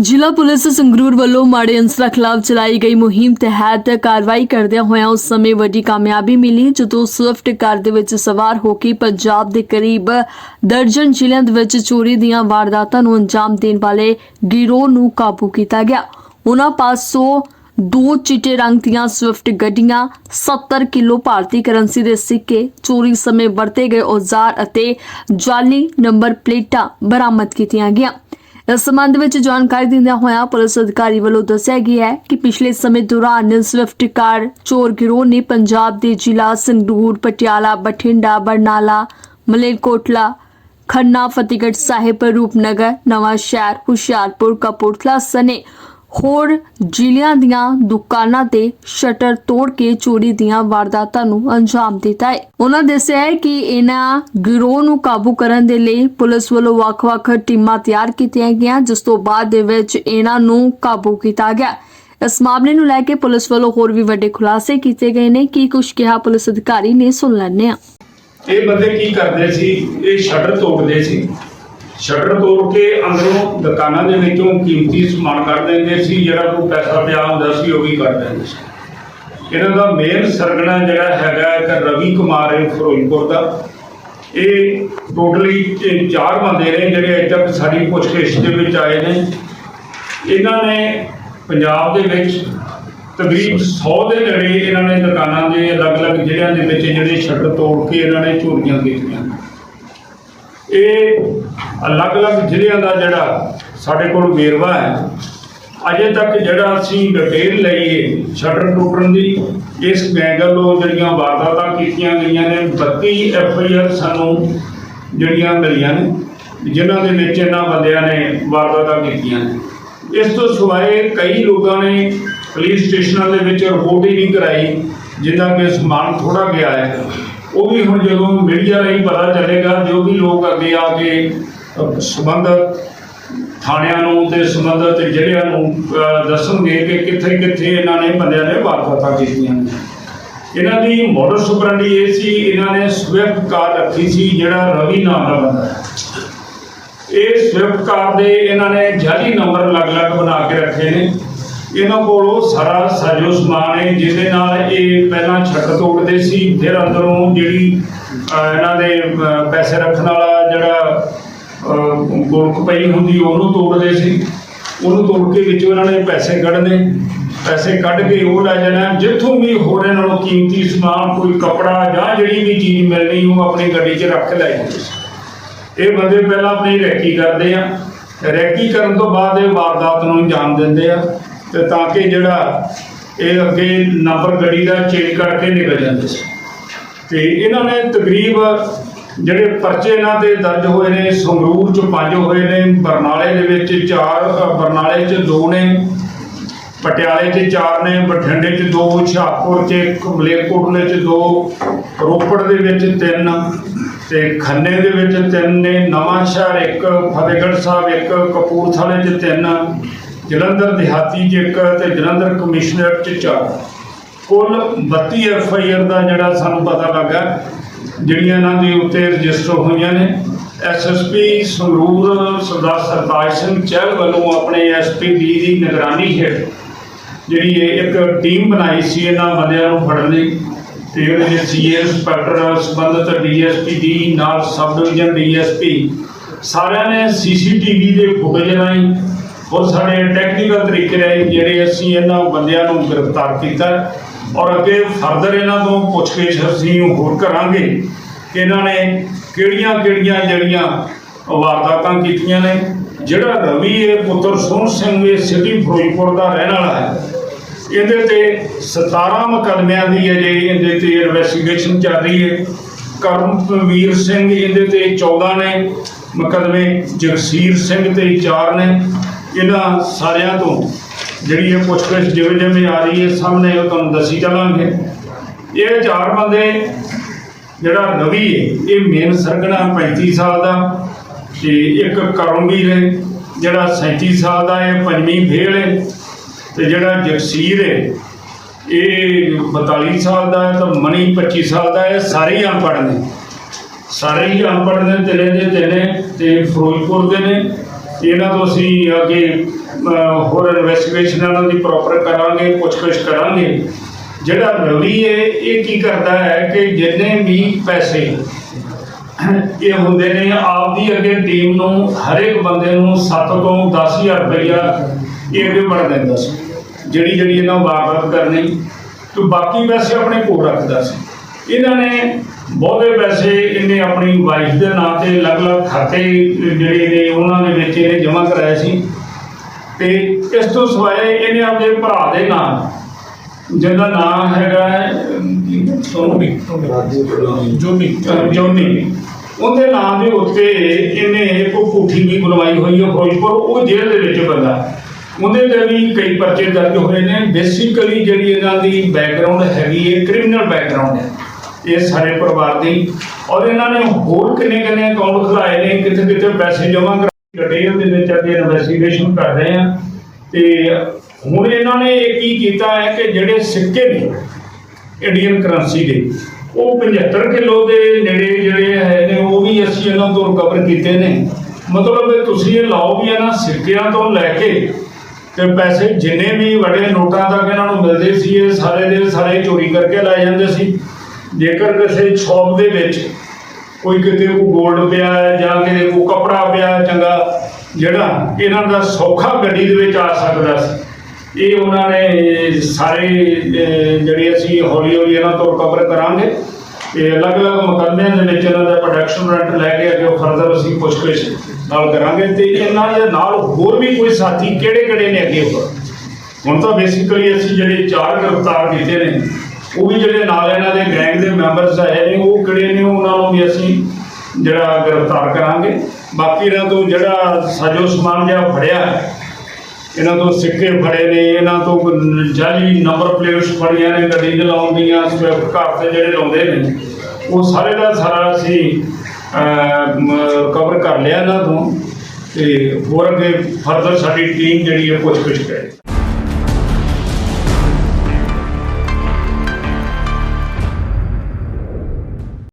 ਜ਼ਿਲ੍ਹਾ ਪੁਲਿਸ ਸੰਗਰੂਰ ਵੱਲੋਂ ਮਾੜੇ ਅੰਸਰਾਂ ਖਿਲਾਫ ਚਲਾਈ ਗਈ ਮੁਹਿੰਮ ਤਹਿਤ ਕਾਰਵਾਈ ਕਰਦਿਆਂ ਹੋਇਆਂ ਉਸ ਸਮੇਂ ਵੱਡੀ ਕਾਮਯਾਬੀ ਮਿਲੀ, ਜਦੋਂ ਸਵਿਫਟ ਕਾਰ ਦੇ ਵਿੱਚ ਸਵਾਰ ਹੋ ਕੇ ਪੰਜਾਬ ਦੇ ਕਰੀਬ ਦਰਜਨ ਜ਼ਿਲ੍ਹਿਆਂ ਦੇ ਵਿੱਚ ਚੋਰੀ ਦੀਆਂ ਵਾਰਦਾਤਾਂ ਨੂੰ ਅੰਜਾਮ ਦੇਣ ਵਾਲੇ ਗਿਰੋਹ ਨੂੰ ਕਾਬੂ ਕੀਤਾ ਗਿਆ। ਉਹਨਾਂ ਪਾਸੋਂ ਦੋ ਚਿੱਟੇ ਰੰਗ ਦੀਆਂ ਸਵਿਫਟ ਗੱਡੀਆਂ 70 ਕਿਲੋ ਭਾਰਤੀ ਕਰੰਸੀ ਦੇ ਸਿੱਕੇ, ਚੋਰੀ ਸਮੇਂ ਵਰਤੇ ਗਏ ਔਜ਼ਾਰ ਅਤੇ ਜਾਲੀ ਨੰਬਰ ਪਲੇਟਾਂ ਬਰਾਮਦ ਕੀਤੀਆਂ ਗਈਆਂ। ਇਸ ਸੰਬੰਧ ਵਿੱਚ ਜਾਣਕਾਰੀ ਦਿੰਦਿਆਂ ਹੋਇਆਂ ਪੁਲਿਸ ਅਧਿਕਾਰੀ ਵੱਲੋਂ ਦੱਸਿਆ ਗਿਆ ਹੈ ਕਿ ਪਿਛਲੇ ਸਮੇਂ ਦੌਰਾਨ ਸਵਿਫਟ ਕਾਰ ਚੋਰ ਗਿਰੋਹ ਨੇ ਪੰਜਾਬ ਦੇ ਜ਼ਿਲ੍ਹਾ ਸੰਗਰੂਰ, ਪਟਿਆਲਾ, ਬਠਿੰਡਾ, ਬਰਨਾਲਾ, ਮਲੇਰਕੋਟਲਾ, ਖੰਨਾ, ਫਤਿਹਗੜ੍ਹ ਸਾਹਿਬ, ਰੂਪਨਗਰ ਨਵਾਂ ਸ਼ਹਿਰ ਹੁਸ਼ਿਆਰਪੁਰ, ਕਪੂਰਥਲਾ ਸਨੇ ਹੋਰ ਜ਼ਿਲ੍ਹਿਆਂ ਦੀਆਂ ਦੁਕਾਨਾਂ ਤੇ ਸ਼ਟਰ ਤੋੜ ਕੇ ਚੋਰੀ ਦੀਆਂ ਵਾਰਦਾਤਾਂ ਨੂੰ ਅੰਜਾਮ ਦਿੱਤਾ ਹੈ। ਉਹਨਾਂ ਦੱਸਿਆ ਹੈ ਕਿ ਇਹਨਾਂ ਗਿਰੋਹ ਨੂੰ ਕਾਬੂ ਕਰਨ ਦੇ ਲਈ ਪੁਲਿਸ ਵੱਲੋਂ ਵੱਖ-ਵੱਖ ਟੀਮਾਂ ਤਿਆਰ ਕੀਤੀਆਂ ਗਈਆਂ, ਜਿਸ ਤੋਂ ਬਾਅਦ ਦੇ ਵਿੱਚ ਇਹਨਾਂ ਨੂੰ ਕਾਬੂ ਕੀਤਾ ਗਿਆ। ਇਸ ਮਾਮਲੇ ਨੂੰ ਲੈ ਕੇ ਪੁਲਿਸ ਵੱਲੋਂ ਹੋਰ ਵੀ ਵੱਡੇ ਖੁਲਾਸੇ ਕੀਤੇ ਗਏ ਨੇ। ਕੀ ਕੁਝ ਕਿਹਾ ਪੁਲਿਸ ਅਧਿਕਾਰੀ ਨੇ, ਸੁਣ ਲੈਣੇ ਆ ਇਹ ਬੰਦੇ ਕੀ ਕਰਦੇ ਸੀ? ਇਹ ਸ਼ਟਰ ਤੋੜਦੇ ਸੀ। ਸ਼ਟਰ ਤੋੜ ਕੇ ਅੰਦਰੋਂ ਦੁਕਾਨਾਂ ਦੇ ਵਿੱਚੋਂ ਕੀਮਤੀ ਸਮਾਨ ਕੱਢ ਦਿੰਦੇ ਸੀ, ਜਿਹੜਾ ਕੋਈ ਪੈਸਾ ਪਿਆ ਹੁੰਦਾ ਸੀ, ਉਹ ਵੀ ਕੱਢ ਦਿੰਦੇ ਸੀ। ਇਹਨਾਂ ਦਾ ਮੇਨ ਸਰਗਣਾ ਜਿਹੜਾ ਹੈਗਾ ਇੱਕ ਰਵੀ ਕੁਮਾਰ ਹੈ ਫਿਰੋਜ਼ਪੁਰ ਦਾ। ਇਹ ਟੋਟਲੀ ਚਾਰ ਬੰਦੇ ਨੇ ਜਿਹੜੇ ਅੱਜ ਤੱਕ ਸਾਡੀ ਪੁੱਛਗਿੱਛ ਦੇ ਵਿੱਚ ਆਏ ਨੇ। ਇਹਨਾਂ ਨੇ ਪੰਜਾਬ ਦੇ ਵਿੱਚ ਤਕਰੀਬ 100 ਦੇ ਨੇੜੇ ਇਹਨਾਂ ਨੇ ਦੁਕਾਨਾਂ ਦੇ ਅਲੱਗ-ਅਲੱਗ ਜ਼ਿਲ੍ਹਿਆਂ ਦੇ ਵਿੱਚ ਜਿਹੜੇ ਸ਼ਟਰ ਤੋੜ ਕੇ ਇਹਨਾਂ ਨੇ ਚੋਰੀਆਂ ਕੀਤੀਆਂ। ਇਹ ਅਲੱਗ-ਅਲੱਗ ਜ਼ਿਲ੍ਹਿਆਂ ਦਾ ਜਿਹੜਾ ਸਾਡੇ ਕੋਲ ਵੇਰਵਾ ਹੈ, ਅਜੇ ਤੱਕ ਜਿਹੜਾ ਅਸੀਂ ਡਿਟੇਲ ਲਈਏ ਸ਼ਟਰ ਟੁੱਟਣ ਦੀ, ਇਸ ਗੈਂਗਲ ਜਿਹੜੀਆਂ ਵਾਰਦਾਤਾਂ ਕੀਤੀਆਂ ਗਈਆਂ ਨੇ 32 ਐਫ ਆਈ ਆਰ ਸਾਨੂੰ ਜਿਹੜੀਆਂ ਮਿਲੀਆਂ ਨੇ, ਜਿਨ੍ਹਾਂ ਦੇ ਵਿੱਚ ਇਹਨਾਂ ਬੰਦਿਆਂ ਨੇ ਵਾਰਦਾਤਾਂ ਕੀਤੀਆਂ ਨੇ। ਇਸ ਤੋਂ ਸਿਵਾਏ ਕਈ ਲੋਕਾਂ ਨੇ ਪੁਲਿਸ ਸਟੇਸ਼ਨਾਂ ਦੇ ਵਿੱਚ ਰਿਪੋਰਟ ਹੀ ਨਹੀਂ ਕਰਾਈ ਜਿਨ੍ਹਾਂ ਕੇ ਸਮਾਨ ਥੋੜਾ ਗਿਆ ਹੈ। ਉਹ ਵੀ ਹੁਣ ਜਦੋਂ ਮੀਡੀਆ ਲਈ ਪਤਾ ਚੱਲੇਗਾ ਜੋ ਵੀ ਲੋਕ ਅੱਗੇ ਆ ਕੇ ਅਹ, ਸੰਬੰਧਿਤ ਥਾਣਿਆਂ ਨੂੰ ਤੇ ਸੰਬੰਧਿਤ ਜ਼ਿਲ੍ਹਿਆਂ ਨੂੰ ਦੱਸਣਗੇ ਕਿ ਕਿੱਥੇ ਕਿੱਥੇ ਇਹਨਾਂ ਨੇ ਬੰਦਿਆਂ ਨੇ ਵਾਰਦਾਤਾਂ ਕੀਤੀਆਂ ਇਹਨਾਂ ਦੀ ਮੋਡਸ ਸੁਪਰੰਡੀ ਇਹ ਸੀ ਇਹਨਾਂ ਨੇ ਸਵਿਫਟ ਕਾਰ ਰੱਖੀ ਸੀ ਜਿਹੜਾ ਰਵੀ ਨਾਮ ਦਾ ਬੰਦਾ ਹੈ। ਇਹ ਸਵਿਫਟ ਕਾਰ ਦੇ ਇਹਨਾਂ ਨੇ ਜਾਲੀ ਨੰਬਰ ਅਲੱਗ-ਅਲੱਗ ਬਣਾ ਕੇ ਰੱਖੇ ਨੇ। ਇਹਨਾਂ ਕੋਲ ਉਹ ਸਾਰਾ ਸਾਜੋ ਸਮਾਨ ਹੈ, ਜਿਹਦੇ ਨਾਲ ਇਹ ਪਹਿਲਾਂ ਛੱਟ ਤੋੜਦੇ ਸੀ, ਫਿਰ ਅੰਦਰੋਂ ਜਿਹੜੀ ਇਹਨਾਂ ਦੇ ਪੈਸੇ ਰੱਖਣ ਵਾਲਾ ਜਿਹੜਾ ਗੋਲਕ ਪਈ ਹੁੰਦੀ, ਉਹਨੂੰ ਤੋੜਦੇ ਸੀ। ਉਹਨੂੰ ਤੋੜ ਕੇ ਵਿੱਚੋਂ ਇਹਨਾਂ ਨੇ ਪੈਸੇ ਕੱਢਣੇ ਪੈਸੇ ਕੱਢ ਕੇ ਉਹ ਲੈ ਜਾਣਾ। ਜਿੱਥੋਂ ਵੀ ਹੋਰ ਇਹਨਾਂ ਨੂੰ ਕੀਮਤੀ ਸਮਾਨ, ਕੋਈ ਕੱਪੜਾ ਜਾਂ ਜਿਹੜੀ ਵੀ ਚੀਜ਼ ਮਿਲਣੀ, ਉਹ ਆਪਣੀ ਗੱਡੀ 'ਚ ਰੱਖ ਲੈ ਜਾਂਦੇ ਇਹ ਬੰਦੇ ਪਹਿਲਾਂ ਆਪਣੀ ਰੈਕੀ ਕਰਦੇ ਆ। ਰੈਕੀ ਕਰਨ ਤੋਂ ਬਾਅਦ ਇਹ ਵਾਰਦਾਤ ਨੂੰ ਅੰਜਾਮ ਦਿੰਦੇ ਆ। ਤੇ ਤਾਂ ਕਿ ਜਿਹੜਾ ਇਹ ਅੱਗੇ ਨੰਬਰ ਗੱਡੀ ਦਾ ਚੇਂਜ ਕਰਕੇ ਨਿਕਲ ਜਾਂਦੇ ਸੀ। ਤੇ ਇਹਨਾਂ ਨੇ ਤਕਰੀਬ ਜਿਹੜੇ ਪਰਚੇ ਇਹਨਾਂ ਤੇ ਦਰਜ ਹੋਏ ਨੇ, ਸੰਗਰੂਰ ਚ ਪੰਜ ਹੋਏ ਨੇ, ਬਰਨਾਲੇ ਦੇ ਵਿੱਚ ਚਾਰ ਬਰਨਾਲੇ ਚ ਦੋ ਨੇ, ਪਟਿਆਲੇ 'ਚ ਚਾਰ ਨੇ, ਬਠਿੰਡੇ 'ਚ ਦੋ, ਹੁਸ਼ਿਆਰਪੁਰ 'ਚ ਇੱਕ, ਮਲੇਰਕੋਟਲੇ 'ਚ ਦੋ, ਰੋਪੜ ਦੇ ਵਿੱਚ ਤਿੰਨ ਤੇ ਖੰਨੇ ਦੇ ਵਿੱਚ ਤਿੰਨ ਨੇ ਨਵਾਂ ਸ਼ਹਿਰ ਇੱਕ, ਫਤਿਹਗੜ੍ਹ ਸਾਹਿਬ ਇੱਕ, ਕਪੂਰਥਲੇ 'ਚ ਤਿੰਨ ਜਲੰਧਰ ਦਿਹਾਤੀ 'ਚ ਇੱਕ ਤੇ ਜਲੰਧਰ ਕਮਿਸ਼ਨਰ 'ਚ ਚਾਰ ਕੁੱਲ 32 ਐਫ ਆਈ ਆਰ ਦਾ ਜਿਹੜਾ ਸਾਨੂੰ ਪਤਾ ਲੱਗਾ ਜਿਹੜੀਆਂ ਇਹਨਾਂ ਦੇ ਉੱਤੇ ਰਜਿਸਟਰ ਹੋਈਆਂ ਨੇ, S S P Sangrur Sardar Sartaj Singh Chahal ਵੱਲੋਂ ਆਪਣੇ ਐਸ ਪੀ ਡੀ ਦੀ ਨਿਗਰਾਨੀ ਹੇਠ ਜਿਹੜੀ ਇਹ ਇੱਕ ਟੀਮ ਬਣਾਈ ਸੀ, ਇਹਨਾਂ ਬੰਦਿਆਂ ਨੂੰ ਫੜਨ ਲਈ। ਤੇ ਇਹਦੇ ਵਿੱਚ ਸੀਏ ਇੰਸਪੈਕਟਰ ਸੰਬੰਧਿਤ ਡੀਐਸਪੀ ਦੀ ਨਾਲ ਸਬ ਡਿਵੀਜ਼ਨ ਡੀਐਸਪੀ ਸਾਰਿਆਂ ਨੇ ਸੀਸੀਟੀਵੀ ਦੇ ਫੁਟੇਜ ਰਾਹੀਂ ਬਹੁਤ ਸਾਰੇ ਟੈਕਨੀਕਲ ਤਰੀਕੇ ਨੇ ਜਿਹੜੇ ਅਸੀਂ ਇਹਨਾਂ ਬੰਦਿਆਂ ਨੂੰ ਗ੍ਰਿਫਤਾਰ ਕੀਤਾ ਔਰ ਅੱਗੇ ਫਰਦਰ ਇਹਨਾਂ ਤੋਂ ਪੁੱਛਗਿੱਛ ਅਸੀਂ ਹੋਰ ਕਰਾਂਗੇ ਕਿ ਇਹਨਾਂ ਨੇ ਕਿਹੜੀਆਂ ਕਿਹੜੀਆਂ ਜਿਹੜੀਆਂ ਵਾਰਦਾਤਾਂ ਕੀਤੀਆਂ ਨੇ, ਜਿਹੜਾ ਰਵੀ ਹੈ ਪੁੱਤਰ ਸੋਹਣ ਸਿੰਘ ਇਹ ਸਿਟੀ ਫਿਰੋਜ਼ਪੁਰ ਦਾ ਰਹਿਣ ਵਾਲਾ ਹੈ, ਇਹਦੇ ਤੇ 17 ਮੁਕੱਦਮਿਆਂ ਦੀ ਅਜੇ ਇਹਦੇ ਤੇ ਇਨਵੈਸਟੀਗੇਸ਼ਨ ਚੱਲ ਰਹੀ ਹੈ। ਕਰਮਵੀਰ ਸਿੰਘ ਇਹਦੇ ਤੇ 14 ਨੇ, ਮੁਕੱਦਮੇ ਜਗਸੀਰ ਸਿੰਘ ਤੇ 4 ਨੇ ਇਹਨਾਂ ਸਾਰਿਆਂ ਤੋਂ ਜਿਹੜੀ ਇਹ ਪੁੱਛਗਿੱਛ ਜਿਵੇਂ ਜਿਵੇਂ ਆ ਰਹੀ ਹੈ ਸਾਹਮਣੇ ਉਹ ਤੁਹਾਨੂੰ ਦੱਸੀ ਚੱਲਾਂਗੇ ਇਹ ਚਾਰ ਬੰਦੇ, ਜਿਹੜਾ ਰਵੀ ਹੈ, ਇਹ ਮੇਨ ਸਰਗਣਾ 35 ਸਾਲ ਦਾ ਤੇ ਇੱਕ ਕਰਮਵੀਰ ਹੈ, ਜਿਹੜਾ 37 ਸਾਲ ਦਾ ਹੈ, ਪੰਜਵੀਂ ਫੇਲ ਹੈ ਤੇ ਜਿਹੜਾ ਜਗਸੀਰ ਹੈ, ਇਹ 42 ਸਾਲ ਦਾ ਹੈ ਤਾਂ ਮਣੀ 25 ਸਾਲ ਦਾ ਹੈ, ਸਾਰੇ ਹੀ ਅਨਪੜ੍ਹ ਨੇ। ਸਾਰੇ ਹੀ ਅਨਪੜ੍ਹ ਨੇ, ਤਿੰਨੇ ਦੇ ਤਿੰਨੇ ਤੇ ਫਿਰੋਜ਼ਪੁਰ ਦੇ ਨੇ। ਇਹਨਾਂ ਤੋਂ ਅਸੀਂ ਅੱਗੇ ਹੋਰ ਇਨਵੈਸਟੀਗੇਸ਼ਨ ਇਹਨਾਂ ਦੀ ਪ੍ਰੋਪਰ ਕਰਾਂਗੇ, ਪੁੱਛਗਿੱਛ ਕਰਾਂਗੇ। ਜਿਹੜਾ ਰਵੀ ਹੈ ਇਹ ਕੀ ਕਰਦਾ ਹੈ ਕਿ ਜਿੰਨੇ ਵੀ ਪੈਸੇ ਇਹ ਹੁੰਦੇ ਨੇ, ਆਪਦੀ ਅੱਗੇ ਟੀਮ ਨੂੰ ਹਰੇਕ ਬੰਦੇ ਨੂੰ 7 ਤੋਂ 10000 ਰੁਪਇਆ ਇਹ ਅੱਗੇ ਬਣ ਦਿੰਦਾ ਸੀ। ਜਿਹੜੀ ਜਿਹੜੀ ਇਹਨਾਂ ਵਾਰਦਾਤ ਕਰਨੀ, ਤੇ ਬਾਕੀ ਪੈਸੇ ਆਪਣੇ ਕੋਲ ਰੱਖਦਾ ਸੀ। ਇਹਨਾਂ ਨੇ ਬਹੁਤੇ ਪੈਸੇ ਇਹਨੇ ਆਪਣੀ ਵਾਈਫ ਦੇ ਨਾਂ ਤੇ ਅਲੱਗ-ਅਲੱਗ ਖਾਤੇ ਜਿਹੜੇ ਨੇ ਉਹਨਾਂ ਦੇ ਵਿੱਚ ਇਹਨੇ ਜਮ੍ਹਾਂ ਕਰਾਏ ਸੀ ਤੇ ਇਸ ਤੋਂ ਸਿਵਾਏ ਇਹਨੇ ਆਪਣੇ ਭਰਾ ਦੇ ਨਾਂ ਜਿਹਦਾ ਨਾਮ ਹੈਗਾ ਸੋਨੀ ਜੋਨੀ ਜੋਨੀ। ਉਹਦੇ ਨਾਮ ਦੇ ਉੱਤੇ ਇਹਨੇ ਇੱਕ ਝੂਠੀ ਵੀ ਬਣਵਾਈ ਹੋਈ ਹੈ ਫਿਰੋਜ਼ਪੁਰ ਉਹ ਜੇਲ੍ਹ ਦੇ ਵਿੱਚ ਬੰਦਾ। ਉਹਦੇ ਤੇ ਵੀ ਕਈ ਪਰਚੇ ਦਰਜ ਹੋਏ ਨੇ। ਬੇਸਿਕਲੀ ਜਿਹੜੀ ਇਹਨਾਂ ਦੀ ਬੈਕਗ੍ਰਾਉਂਡ ਹੈਗੀ ਹੈ ਕ੍ਰਿਮੀਨਲ ਬੈਕਗ੍ਰਾਉਂਡ ਹੈ। ਇਹ ਸਾਰੇ ਪਰਿਵਾਰ ਦੀ। ਔਰ ਇਹਨਾਂ ਨੇ ਹੋਰ ਕਿੰਨੇ ਕਿੰਨੇ ਅਕਾਊਂਟ ਖੁਲਾਏ ਨੇ ਕਿਤੇ ਕਿਤੇ ਪੈਸੇ ਜਮ੍ਹਾਂ ਕਰਾ ਡਿਟੇਲ ਦੇ ਵਿੱਚ ਅੱਗੇ ਇਨਵੈਸਟੀਗੇਸ਼ਨ ਕਰ ਰਹੇ ਆ। ਤੇ ਹੁਣ ਇਹਨਾਂ ਨੇ ਇਹ ਕੀ ਕੀਤਾ ਹੈ ਕਿ ਜਿਹੜੇ ਸਿੱਕੇ ਨੇ ਇੰਡੀਅਨ ਕਰੰਸੀ ਦੇ, ਉਹ 75 ਕਿਲੋ ਦੇ ਨੇੜੇ ਜਿਹੜੇ ਹੈ ਨੇ, ਉਹ ਵੀ ਅਸੀਂ ਇਹਨਾਂ ਤੋਂ ਰਿਕਵਰ ਕੀਤੇ ਨੇ। ਮਤਲਬ ਤੁਸੀਂ ਇਹ ਲਾਓ ਵੀ ਇਹਨਾਂ ਸਿੱਕਿਆਂ ਤੋਂ ਲੈ ਕੇ ਤੇ ਪੈਸੇ ਜਿੰਨੇ ਵੀ ਵੱਡੇ ਨੋਟਾਂ ਤੱਕ ਇਹਨਾਂ ਨੂੰ ਮਿਲਦੇ ਸੀ, ਇਹ ਸਾਰੇ ਦੇ ਸਾਰੇ ਚੋਰੀ ਕਰਕੇ ਲੈ ਜਾਂਦੇ ਸੀ। ਜੇਕਰ ਕਿਸੇ ਸ਼ੌਪ ਦੇ ਵਿੱਚ ਕੋਈ ਕਿਤੇ ਕੋ ਗੋਲਡ ਪਿਆ ਹੈ ਜਾਂ ਕਿਤੇ ਕੋ ਕਪੜਾ ਪਿਆ ਹੈ ਚੰਗਾ, ਜਿਹੜਾ ਇਹਨਾਂ ਦਾ ਸੌਖਾ ਗੱਡੀ ਦੇ ਵਿੱਚ ਆ ਸਕਦਾ ਸੀ, ਇਹ ਉਹਨਾਂ ਨੇ ਸਾਰੇ ਜਿਹੜੇ ਅਸੀਂ ਹੌਲੀ ਹੌਲੀ ਇਹਨਾਂ ਤੋਂ ਰਿਕਵਰ ਕਰਾਂਗੇ ਤੇ ਅਲੱਗ-ਅਲੱਗ ਮੁਕੱਦਮਿਆਂ ਦੇ ਵਿੱਚ ਇਹਨਾਂ ਦਾ ਪ੍ਰੋਡਕਸ਼ਨ ਰੈਂਟ ਲੈ ਕੇ ਅੱਗੇ ਫਰਦਰ ਅਸੀਂ ਪੁੱਛਗਿੱਛ ਨਾਲ ਕਰਾਂਗੇ ਤੇ ਇਹਨਾਂ ਦੇ ਨਾਲ ਹੋਰ ਵੀ ਕੋਈ ਸਾਥੀ ਕਿਹੜੇ-ਕਿਹੜੇ ਨੇ ਅੱਗੇ ਹੋਰ? ਹੁਣ ਤਾਂ ਬੇਸਿਕਲੀ ਅਸੀਂ ਜਿਹੜੇ ਚਾਰ ਗ੍ਰਿਫਤਾਰ ਕੀਤੇ ਨੇ ਉਹ ਵੀ ਜਿਹੜੇ ਨਾਲ ਇਹਨਾਂ ਦੇ ਗੈਂਗ ਦੇ ਮੈਂਬਰਸ ਆਏ ਨੇ, ਉਹ ਕਿਹੜੇ ਨੇ ਉਹਨਾਂ ਨੂੰ ਵੀ ਅਸੀਂ ਜਿਹੜਾ ਗ੍ਰਿਫਤਾਰ ਕਰਾਂਗੇ। ਬਾਕੀ ਇਹਨਾਂ ਤੋਂ ਜਿਹੜਾ ਸਾਜੋ ਸਮਾਨ ਜਿਹੜਾ ਫੜਿਆ, ਇਹਨਾਂ ਤੋਂ ਸਿੱਕੇ ਫੜੇ ਨੇ, ਇਹਨਾਂ ਤੋਂ ਕੋਈ ਜਾਲੀ ਨੰਬਰ ਪਲੇਟਸ ਫੜੀਆਂ ਨੇ, ਗੱਡੀ ਦੇ ਲਾਉਣ ਦੀਆਂ ਘਰ ਤੇ ਜਿਹੜੇ ਲਾਉਂਦੇ ਨੇ, ਉਹ ਸਾਰੇ ਦਾ ਸਾਰਾ ਅਸੀਂ ਕਵਰ ਕਰ ਲਿਆ ਇਹਨਾਂ ਤੋਂ ਤੇ ਹੋਰ ਅੱਗੇ ਫਰਦਰ ਸਾਡੀ ਟੀਮ ਜਿਹੜੀ ਹੈ ਪੁੱਛ ਗਿੱਛ ਕਰੇ।